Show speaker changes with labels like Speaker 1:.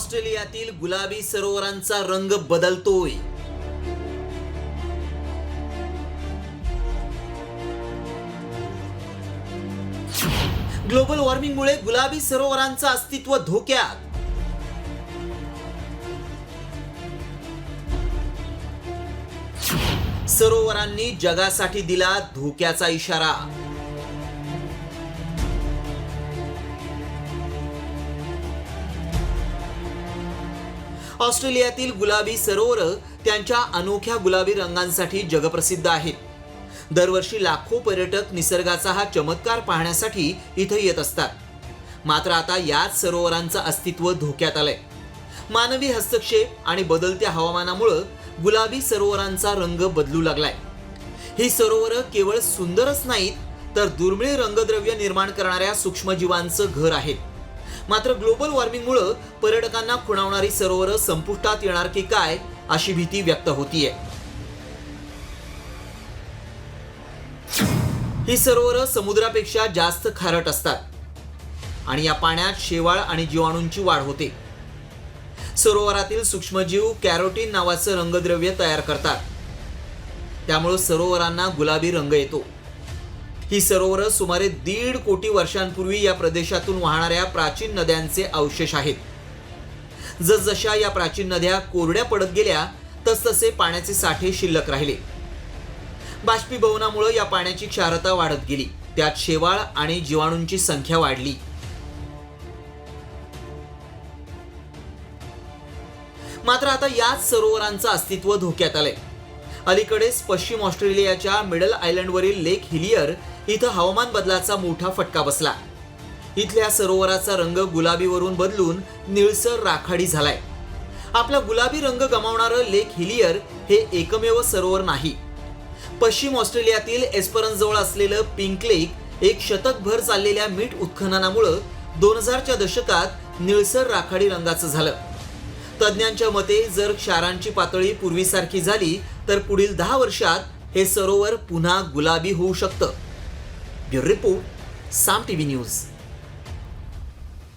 Speaker 1: ऑस्ट्रेलियातील गुलाबी सरोवरांचा रंग बदलतोय. ग्लोबल वॉर्मिंगमुळे गुलाबी सरोवरांचं अस्तित्व धोक्यात. सरोवरांनी जगासाठी दिला धोक्याचा इशारा. ऑस्ट्रेलियातील गुलाबी सरोवर त्यांच्या अनोख्या गुलाबी रंगांसाठी जगप्रसिद्ध आहेत. दरवर्षी लाखो पर्यटक निसर्गाचा हा चमत्कार पाहण्यासाठी इथं येत असतात. मात्र आता याच सरोवरांचं अस्तित्व धोक्यात आलंय. मानवी हस्तक्षेप आणि बदलत्या हवामानामुळं गुलाबी सरोवरांचा रंग बदलू लागलाय. ही सरोवरं केवळ सुंदरच नाहीत तर दुर्मिळ रंगद्रव्य निर्माण करणाऱ्या सूक्ष्मजीवांचं घर आहेत. मात्र ग्लोबल वॉर्मिंगमुळं पर्यटकांना खुणावणारी सरोवरं संपुष्टात येणार की काय अशी भीती व्यक्त होतीये. ही सरोवरं समुद्रापेक्षा जास्त खारट असतात आणि या पाण्यात शेवाळ आणि जीवाणूंची वाढ होते. सरोवरातील सूक्ष्मजीव कॅरोटीन नावाचं रंगद्रव्य तयार करतात. त्यामुळं सरोवरांना गुलाबी रंग येतो. ही सरोवरं सुमारे दीड कोटी वर्षांपूर्वी या प्रदेशातून वाहणाऱ्या प्राचीन नद्यांचे अवशेष आहेत. जसजशा या प्राचीन नद्या कोरड्या पडत गेल्या तसतसे पाण्याचे साठे शिल्लक राहिले. बाष्पीभवनामुळे या पाण्याची क्षारता वाढत गेली. त्यात शेवाळ आणि जीवाणूंची संख्या वाढली. मात्र आता याच सरोवरांचं अस्तित्व धोक्यात आलंय. अलीकडेच पश्चिम ऑस्ट्रेलियाच्या मिडल आयलंडवरील लेक हिलियर इथं हवामान बदलाचा मोठा फटका बसला. इथल्या सरोवराचा रंग गुलाबीवरून बदलून निळसर राखाडी झालाय. आपला गुलाबी रंग गमावणारं लेक हिलियर हे एकमेव सरोवर नाही. पश्चिम ऑस्ट्रेलियातील एस्परन्सजवळ असलेलं पिंक लेक एक शतकभर चाललेल्या मीठ उत्खननामुळं दोन हजारच्या दशकात निळसर राखाडी रंगाचं झालं. तज्ज्ञांच्या मते जर क्षारांची पातळी पूर्वीसारखी झाली तर पुढील दहा वर्षात हे सरोवर पुन्हा गुलाबी होऊ शकतं. Bureau report Saam TV news.